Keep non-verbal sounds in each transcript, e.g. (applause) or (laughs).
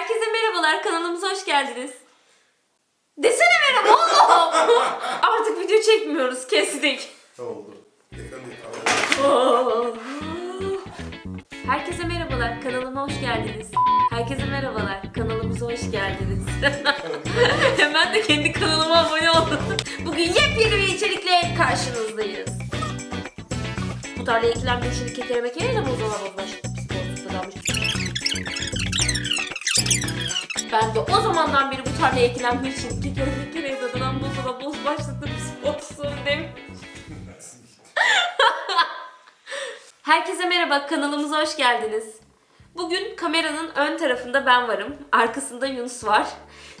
Herkese merhabalar, kanalımıza hoş geldiniz. Desene merhaba oğlum. (laughs) Artık video çekmiyoruz, kestik. Ne oldu? (laughs) Herkese merhabalar, kanalıma hoş geldiniz. Herkese merhabalar, kanalımıza hoş geldiniz. (laughs) Hemen de kendi kanalıma abone oldum. Bugün yepyeni bir içerikle karşınızdayız. Bu tarlaya ekilen bir yeşillik kekere mekereyle bozula bozbaş. Ben de o zamandan beri bu tarlaya ekilen bir yeşillik kekere mekereyle dadılan bozula boz başlattım sponsorum demiş. (laughs) Herkese merhaba, kanalımıza hoş geldiniz. Bugün kameranın ön tarafında ben varım, arkasında Yunus var.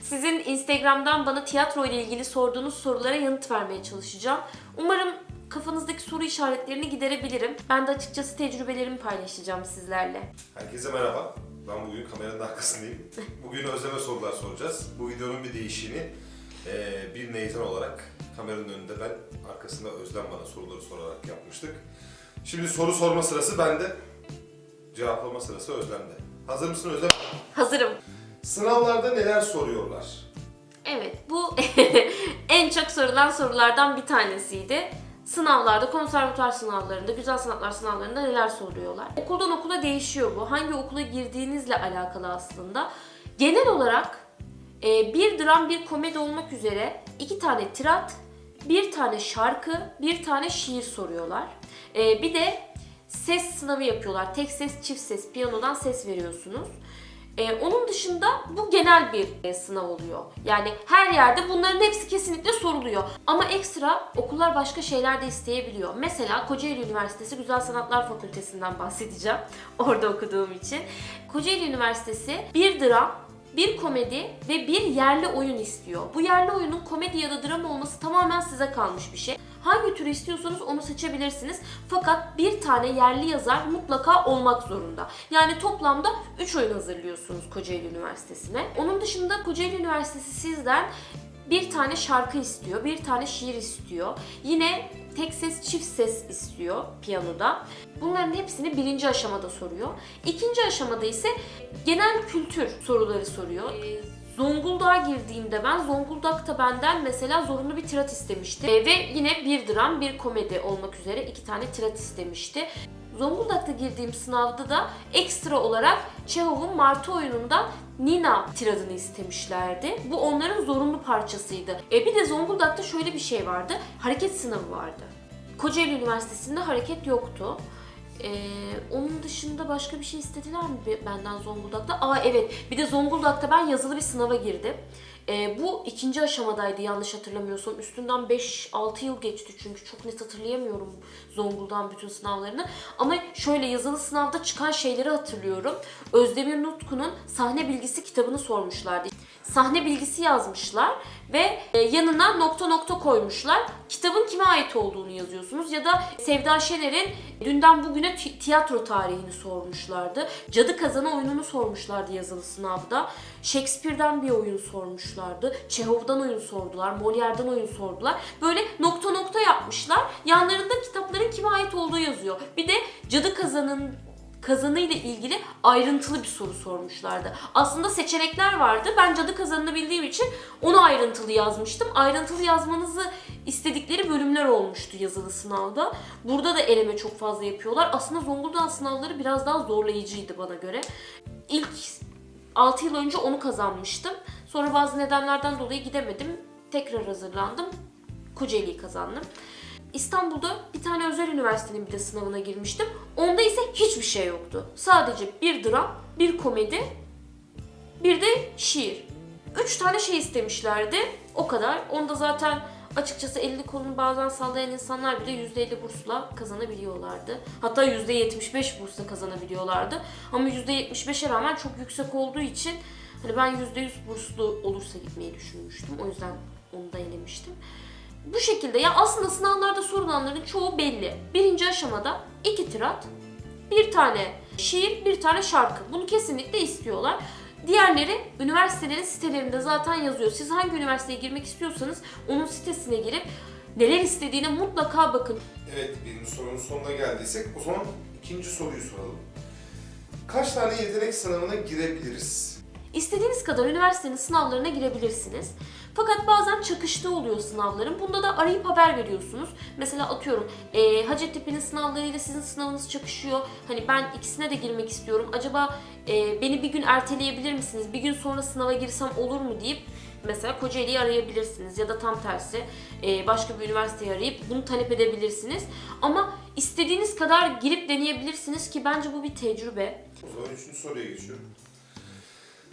Sizin Instagram'dan bana tiyatro ile ilgili sorduğunuz sorulara yanıt vermeye çalışacağım. Umarım kafanızdaki soru işaretlerini giderebilirim. Ben de açıkçası tecrübelerimi paylaşacağım sizlerle. Herkese merhaba. Ben bugün kameranın arkasındayım. (laughs) Bugün Özlem'e sorular soracağız. Bu videonun bir değişini bir Nathan olarak kameranın önünde ben, arkasında Özlem bana soruları sorarak yapmıştık. Şimdi soru sorma sırası bende. Cevaplama sırası Özlem'de. Hazır mısın Özlem? Hazırım. Sınavlarda neler soruyorlar? Evet, bu (laughs) en çok sorulan sorulardan bir tanesiydi. Sınavlarda, konservatuar sınavlarında, güzel sanatlar sınavlarında neler soruyorlar? Okuldan okula değişiyor bu. Hangi okula girdiğinizle alakalı aslında. Genel olarak e, bir dram, bir komedi olmak üzere iki tane tirat, bir tane şarkı, bir tane şiir soruyorlar. E, bir de ses sınavı yapıyorlar. Tek ses, çift ses, piyanodan ses veriyorsunuz. Ee, onun dışında bu genel bir e, sınav oluyor. Yani her yerde bunların hepsi kesinlikle soruluyor. Ama ekstra okullar başka şeyler de isteyebiliyor. Mesela Kocaeli Üniversitesi Güzel Sanatlar Fakültesinden bahsedeceğim. (laughs) Orada okuduğum için. Kocaeli Üniversitesi bir dram, bir komedi ve bir yerli oyun istiyor. Bu yerli oyunun komedi ya da dram olması tamamen size kalmış bir şey. Hangi türü istiyorsanız onu seçebilirsiniz. Fakat bir tane yerli yazar mutlaka olmak zorunda. Yani toplamda 3 oyun hazırlıyorsunuz Kocaeli Üniversitesi'ne. Onun dışında Kocaeli Üniversitesi sizden bir tane şarkı istiyor, bir tane şiir istiyor. Yine tek ses çift ses istiyor piyanoda. Bunların hepsini birinci aşamada soruyor. İkinci aşamada ise genel kültür soruları soruyor. Zonguldak'a girdiğimde ben Zonguldak'ta benden mesela zorunlu bir tirat istemişti. Ee, ve yine bir dram bir komedi olmak üzere iki tane tirat istemişti. Zonguldak'ta girdiğim sınavda da ekstra olarak Çehov'un Martı oyunundan Nina tiradını istemişlerdi. Bu onların zorunlu parçasıydı. E bir de Zonguldak'ta şöyle bir şey vardı. Hareket sınavı vardı. Kocaeli Üniversitesi'nde hareket yoktu. Ee, onun dışında başka bir şey istediler mi be- benden Zonguldak'ta? Aa evet bir de Zonguldak'ta ben yazılı bir sınava girdim. Ee, bu ikinci aşamadaydı yanlış hatırlamıyorsam. Üstünden 5-6 yıl geçti çünkü çok net hatırlayamıyorum Zonguldak'ın bütün sınavlarını. Ama şöyle yazılı sınavda çıkan şeyleri hatırlıyorum. Özdemir Nutku'nun sahne bilgisi kitabını sormuşlardı. Sahne bilgisi yazmışlar ve e, yanına nokta nokta koymuşlar. Kitabın kime ait olduğunu yazıyorsunuz ya da Sevda Şener'in dünden bugüne ti- tiyatro tarihini sormuşlardı. Cadı Kazanı oyununu sormuşlardı yazılı sınavda. Shakespeare'den bir oyun sormuşlardı. Çehov'dan oyun sordular. Molière'den oyun sordular. Böyle nokta nokta yapmışlar. Yanlarında kitapların kime ait olduğu yazıyor. Bir de Cadı Kazan'ın kazanı ile ilgili ayrıntılı bir soru sormuşlardı. Aslında seçenekler vardı. Ben cadı kazanını bildiğim için onu ayrıntılı yazmıştım. Ayrıntılı yazmanızı istedikleri bölümler olmuştu yazılı sınavda. Burada da eleme çok fazla yapıyorlar. Aslında Zonguldak sınavları biraz daha zorlayıcıydı bana göre. İlk 6 yıl önce onu kazanmıştım. Sonra bazı nedenlerden dolayı gidemedim. Tekrar hazırlandım. Kocaeli'yi kazandım. İstanbul'da bir tane özel üniversitenin bir de sınavına girmiştim. Onda ise hiçbir şey yoktu. Sadece bir dram, bir komedi, bir de şiir. Üç tane şey istemişlerdi. O kadar. Onda zaten açıkçası elini kolunu bazen sallayan insanlar bile %50 bursla kazanabiliyorlardı. Hatta %75 bursla kazanabiliyorlardı. Ama %75'e rağmen çok yüksek olduğu için hani ben %100 burslu olursa gitmeyi düşünmüştüm. O yüzden onu da elemiştim. Bu şekilde ya aslında sınavlarda sorulanların çoğu belli. Birinci aşamada iki tirat, bir tane şiir, bir tane şarkı. Bunu kesinlikle istiyorlar. Diğerleri üniversitelerin sitelerinde zaten yazıyor. Siz hangi üniversiteye girmek istiyorsanız onun sitesine girip neler istediğine mutlaka bakın. Evet, birinci sorunun sonuna geldiysek o zaman ikinci soruyu soralım. Kaç tane yetenek sınavına girebiliriz? İstediğiniz kadar üniversitenin sınavlarına girebilirsiniz. Fakat bazen çakıştığı oluyor sınavların. Bunda da arayıp haber veriyorsunuz. Mesela atıyorum e, Hacettepe'nin sınavlarıyla sizin sınavınız çakışıyor. Hani ben ikisine de girmek istiyorum. Acaba e, beni bir gün erteleyebilir misiniz? Bir gün sonra sınava girsem olur mu deyip mesela Kocaeli'yi arayabilirsiniz. Ya da tam tersi e, başka bir üniversiteyi arayıp bunu talep edebilirsiniz. Ama istediğiniz kadar girip deneyebilirsiniz ki bence bu bir tecrübe. O zaman üçüncü soruya geçiyorum.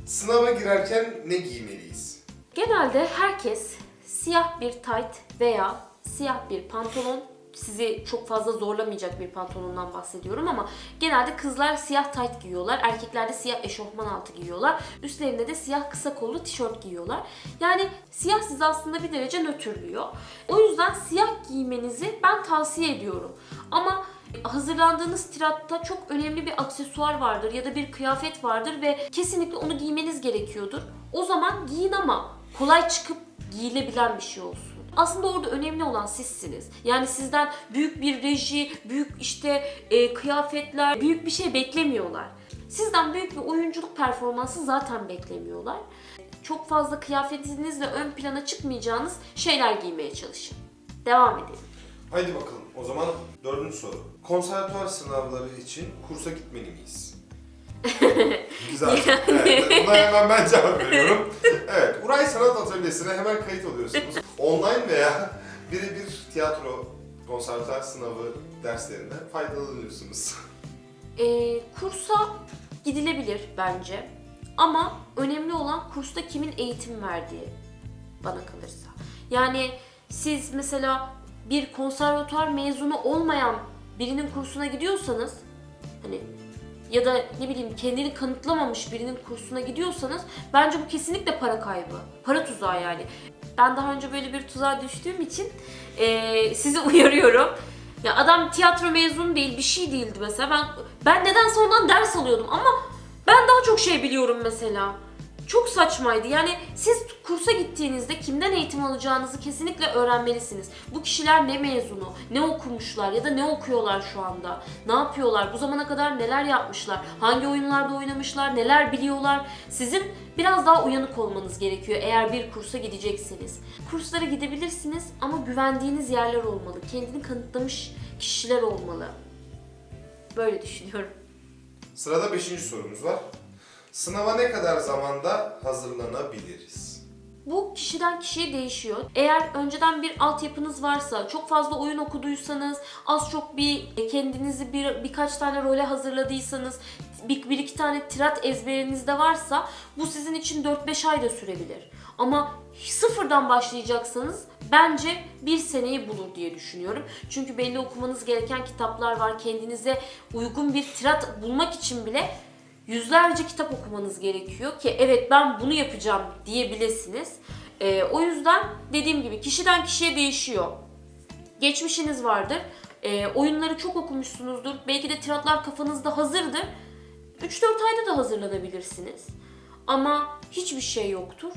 Sınava girerken ne giymeliyiz? Genelde herkes siyah bir tayt veya siyah bir pantolon sizi çok fazla zorlamayacak bir pantolondan bahsediyorum ama genelde kızlar siyah tayt giyiyorlar. Erkekler de siyah eşofman altı giyiyorlar. Üstlerinde de siyah kısa kollu tişört giyiyorlar. Yani siyah sizi aslında bir derece nötrlüyor. O yüzden siyah giymenizi ben tavsiye ediyorum. Ama hazırlandığınız tiratta çok önemli bir aksesuar vardır ya da bir kıyafet vardır ve kesinlikle onu giymeniz gerekiyordur. O zaman giyin ama kolay çıkıp giyilebilen bir şey olsun. Aslında orada önemli olan sizsiniz. Yani sizden büyük bir reji, büyük işte e, kıyafetler, büyük bir şey beklemiyorlar. Sizden büyük bir oyunculuk performansı zaten beklemiyorlar. Çok fazla kıyafetinizle ön plana çıkmayacağınız şeyler giymeye çalışın. Devam edelim. Haydi bakalım. O zaman dördüncü soru. Konservatuvar sınavları için kursa gitmeli miyiz? Güzel. Evet, buna hemen ben cevap veriyorum. Evet, Uray Sanat Atölyesi'ne hemen kayıt oluyorsunuz. Online veya birebir tiyatro konservatuvar sınavı derslerinden faydalanıyorsunuz. Ee, kursa gidilebilir bence. Ama önemli olan kursta kimin eğitim verdiği bana kalırsa. Yani siz mesela bir konservatuar mezunu olmayan birinin kursuna gidiyorsanız hani ya da ne bileyim kendini kanıtlamamış birinin kursuna gidiyorsanız bence bu kesinlikle para kaybı. Para tuzağı yani. Ben daha önce böyle bir tuzağa düştüğüm için eee, sizi (laughs) uyarıyorum. Ya adam tiyatro mezunu değil, bir şey değildi mesela. Ben ben nedense ondan ders alıyordum ama ben daha çok şey biliyorum mesela. Çok saçmaydı. Yani siz kursa gittiğinizde kimden eğitim alacağınızı kesinlikle öğrenmelisiniz. Bu kişiler ne mezunu, ne okumuşlar ya da ne okuyorlar şu anda? Ne yapıyorlar? Bu zamana kadar neler yapmışlar? Hangi oyunlarda oynamışlar? Neler biliyorlar? Sizin biraz daha uyanık olmanız gerekiyor eğer bir kursa gidecekseniz. Kurslara gidebilirsiniz ama güvendiğiniz yerler olmalı. Kendini kanıtlamış kişiler olmalı. Böyle düşünüyorum. Sırada beşinci sorumuz var. Sınava ne kadar zamanda hazırlanabiliriz? Bu kişiden kişiye değişiyor. Eğer önceden bir altyapınız varsa, çok fazla oyun okuduysanız, az çok bir kendinizi bir birkaç tane role hazırladıysanız, bir, bir iki tane tirat ezberinizde varsa bu sizin için 4-5 ay da sürebilir. Ama sıfırdan başlayacaksanız bence bir seneyi bulur diye düşünüyorum. Çünkü belli okumanız gereken kitaplar var. Kendinize uygun bir tirat bulmak için bile yüzlerce kitap okumanız gerekiyor ki evet ben bunu yapacağım diyebilirsiniz. Ee, o yüzden dediğim gibi kişiden kişiye değişiyor. Geçmişiniz vardır. Ee, oyunları çok okumuşsunuzdur. Belki de tiratlar kafanızda hazırdır. 3-4 ayda da hazırlanabilirsiniz. Ama hiçbir şey yoktur.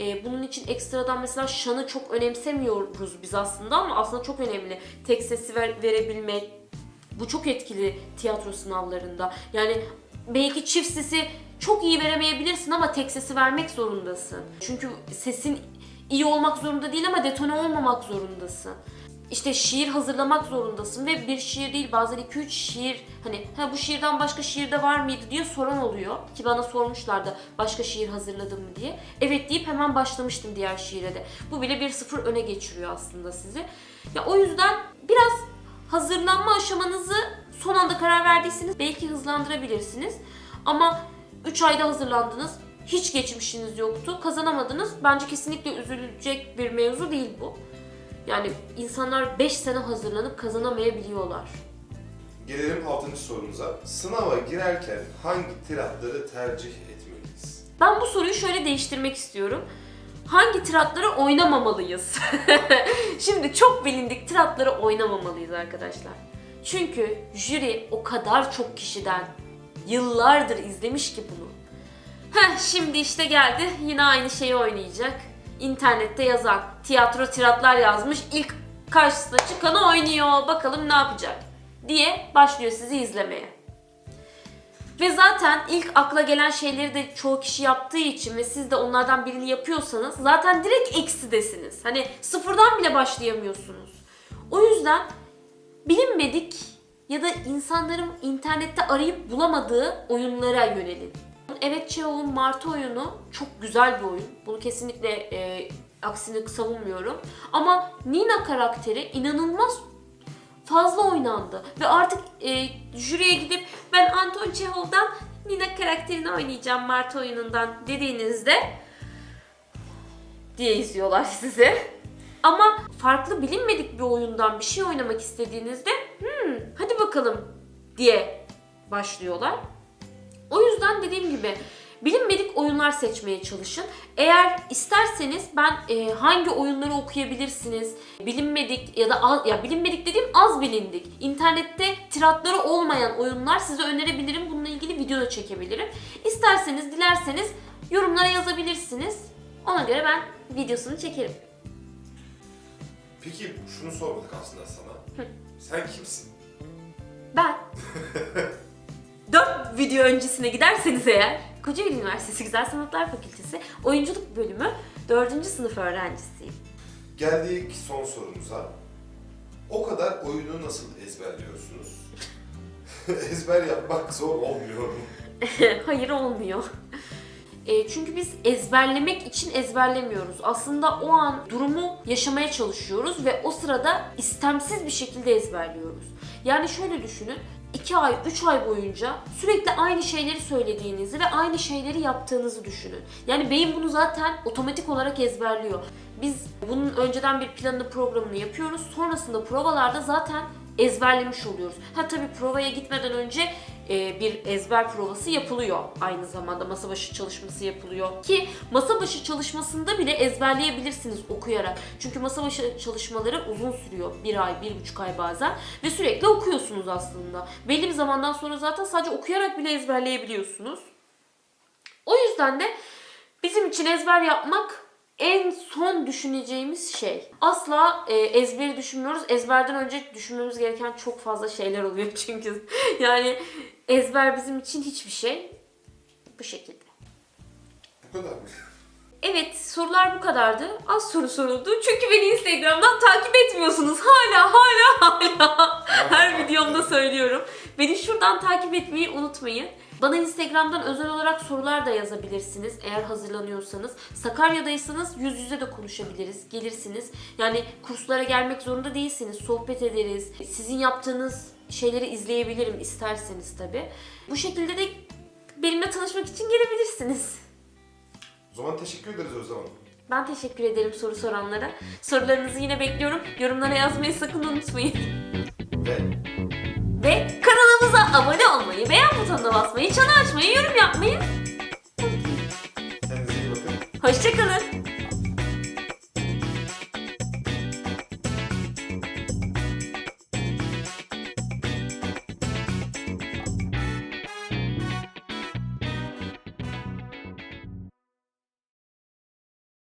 Ee, bunun için ekstradan mesela şanı çok önemsemiyoruz biz aslında ama aslında çok önemli. Tek sesi ver- verebilmek, bu çok etkili tiyatro sınavlarında. Yani belki çift sesi çok iyi veremeyebilirsin ama tek sesi vermek zorundasın. Çünkü sesin iyi olmak zorunda değil ama detone olmamak zorundasın. İşte şiir hazırlamak zorundasın ve bir şiir değil bazen 2-3 şiir hani ha bu şiirden başka şiirde var mıydı diye soran oluyor. Ki bana sormuşlardı başka şiir hazırladın mı diye. Evet deyip hemen başlamıştım diğer şiire de. Bu bile bir sıfır öne geçiriyor aslında sizi. Ya o yüzden biraz hazırlanma aşamanızı son anda karar verdiyseniz belki hızlandırabilirsiniz. Ama 3 ayda hazırlandınız, hiç geçmişiniz yoktu, kazanamadınız. Bence kesinlikle üzülecek bir mevzu değil bu. Yani insanlar 5 sene hazırlanıp kazanamayabiliyorlar. Gelelim altıncı sorumuza. Sınava girerken hangi tiratları tercih etmeliyiz? Ben bu soruyu şöyle değiştirmek istiyorum. Hangi tiratları oynamamalıyız? (laughs) Şimdi çok bilindik tiratları oynamamalıyız arkadaşlar. Çünkü jüri o kadar çok kişiden yıllardır izlemiş ki bunu. Heh şimdi işte geldi yine aynı şeyi oynayacak. İnternette yazan tiyatro tiratlar yazmış ilk karşısına çıkanı oynuyor bakalım ne yapacak diye başlıyor sizi izlemeye. Ve zaten ilk akla gelen şeyleri de çoğu kişi yaptığı için ve siz de onlardan birini yapıyorsanız zaten direkt eksidesiniz. Hani sıfırdan bile başlayamıyorsunuz. O yüzden bilinmedik ya da insanların internette arayıp bulamadığı oyunlara yönelin. Evet Çehov'un Martı oyunu çok güzel bir oyun. Bunu kesinlikle e, aksini savunmuyorum. Ama Nina karakteri inanılmaz fazla oynandı. Ve artık e, jüriye gidip ben Anton Çehov'dan Nina karakterini oynayacağım Martı oyunundan dediğinizde diye izliyorlar sizi. Ama farklı bilinmedik bir oyundan bir şey oynamak istediğinizde hmm, hadi bakalım diye başlıyorlar. O yüzden dediğim gibi bilinmedik oyunlar seçmeye çalışın. Eğer isterseniz ben e, hangi oyunları okuyabilirsiniz, bilinmedik ya da az, ya bilinmedik dediğim az bilindik, internette tiratları olmayan oyunlar size önerebilirim. Bununla ilgili video da çekebilirim. İsterseniz, dilerseniz yorumlara yazabilirsiniz. Ona göre ben videosunu çekerim. Peki şunu sormadık aslında sana. Sen kimsin? Ben (laughs) 4 video öncesine giderseniz eğer Kocaeli Üniversitesi Güzel Sanatlar Fakültesi Oyunculuk Bölümü 4. sınıf öğrencisiyim. Geldik son sorumuza. O kadar oyunu nasıl ezberliyorsunuz? (laughs) Ezber yapmak zor olmuyor mu? (laughs) Hayır olmuyor. E, çünkü biz ezberlemek için ezberlemiyoruz. Aslında o an durumu yaşamaya çalışıyoruz ve o sırada istemsiz bir şekilde ezberliyoruz. Yani şöyle düşünün. 2 ay, 3 ay boyunca sürekli aynı şeyleri söylediğinizi ve aynı şeyleri yaptığınızı düşünün. Yani beyin bunu zaten otomatik olarak ezberliyor. Biz bunun önceden bir planını programını yapıyoruz. Sonrasında provalarda zaten ezberlemiş oluyoruz. Ha tabii provaya gitmeden önce bir ezber provası yapılıyor. Aynı zamanda masa başı çalışması yapılıyor. Ki masa başı çalışmasında bile ezberleyebilirsiniz okuyarak. Çünkü masa başı çalışmaları uzun sürüyor. Bir ay, bir buçuk ay bazen. Ve sürekli okuyorsunuz aslında. Belli bir zamandan sonra zaten sadece okuyarak bile ezberleyebiliyorsunuz. O yüzden de bizim için ezber yapmak en son düşüneceğimiz şey. Asla e, ezberi düşünmüyoruz. Ezberden önce düşünmemiz gereken çok fazla şeyler oluyor (laughs) çünkü. yani ezber bizim için hiçbir şey. Bu şekilde. Bu kadar mı? Evet sorular bu kadardı. Az soru soruldu. Çünkü beni Instagram'dan takip etmiyorsunuz. Hala hala hala. Her videomda söylüyorum. Beni şuradan takip etmeyi unutmayın. Bana Instagram'dan özel olarak sorular da yazabilirsiniz eğer hazırlanıyorsanız. Sakarya'daysanız yüz yüze de konuşabiliriz, gelirsiniz. Yani kurslara gelmek zorunda değilsiniz, sohbet ederiz. Sizin yaptığınız şeyleri izleyebilirim isterseniz tabii. Bu şekilde de benimle tanışmak için gelebilirsiniz. O zaman teşekkür ederiz Özlem Hanım. Ben teşekkür ederim soru soranlara. Sorularınızı yine bekliyorum. Yorumlara yazmayı sakın unutmayın. Ve Ve kanalımıza abone olmayı, beğen butonuna basmayı, çanı açmayı, yorum yapmayı. kendinize iyi bakın. Hoşçakalın.